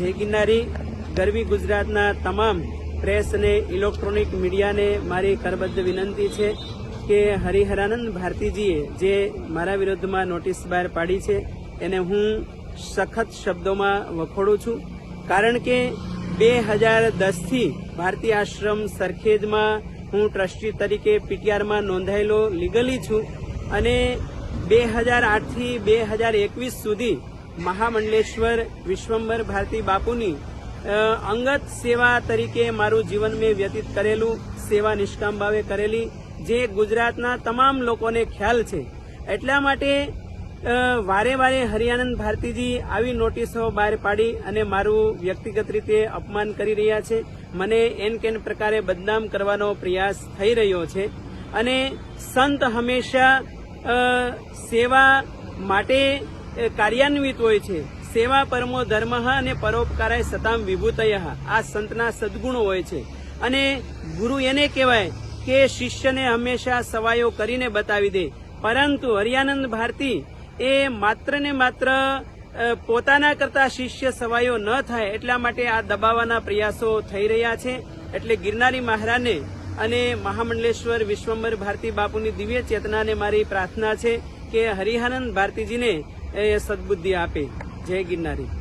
જય ગિરનારી ગરવી ગુજરાતના તમામ પ્રેસ અને ઇલેક્ટ્રોનિક મીડિયાને મારી કરબદ્ધ વિનંતી છે કે હરિહરાનંદ ભારતીજીએ જે મારા વિરુદ્ધમાં નોટિસ બહાર પાડી છે, એને હું સખત શબ્દોમાં વખોડું છું. કારણ કે બે હજાર દસથી ભારતીય આશ્રમ સરખેજમાં હું ટ્રસ્ટી તરીકે પીટીઆરમાં નોંધાયેલો લીગલી છું અને બે હજાર આઠથી બે હજાર એકવીસ સુધી મહામંડલેશ્વર, વિશ્વંભર ભારતી બાપુની અંગત સેવા તરીકે મારું જીવન મેં વ્યતીત કરેલું, સેવા નિષ્કામ ભાવે કરેલી, જે ગુજરાતના તમામ લોકોને ખ્યાલ છે. એટલા માટે વારે વારે હરિયાનંદ ભારતીજી આવી નોટિસો બહાર પાડી અને મારું વ્યક્તિગત રીતે અપમાન કરી રહ્યા છે. મને એન કેન પ્રકારે બદનામ કરવાનો પ્રયાસ થઈ રહ્યો છે. અને સંત હંમેશા સેવા માટે કાર્યાન્વિત હોય છે. સેવા પરમો ધર્મ અને પરોપકારાય સતામ વિભૂતય આ સંતના સદગુણો હોય છે. અને ગુરુ એને કહેવાય કે શિષ્યને હંમેશા સવાયો કરીને બતાવી દે. પરંતુ હરિયાનંદ ભારતી એ માત્ર ને માત્ર પોતાના કરતા શિષ્ય સવાયો ન થાય એટલા માટે આ દબાવવાના પ્રયાસો થઈ રહ્યા છે. એટલે ગિરનારી મહારાજને અને મહામંડલેશ્વર વિશ્વંભર ભારતી બાપુની દિવ્ય ચેતનાને મારી પ્રાર્થના છે કે હરિહાનંદ ભારતીજીને એ સદબુદ્ધિ આપે. જય ગિરનારી.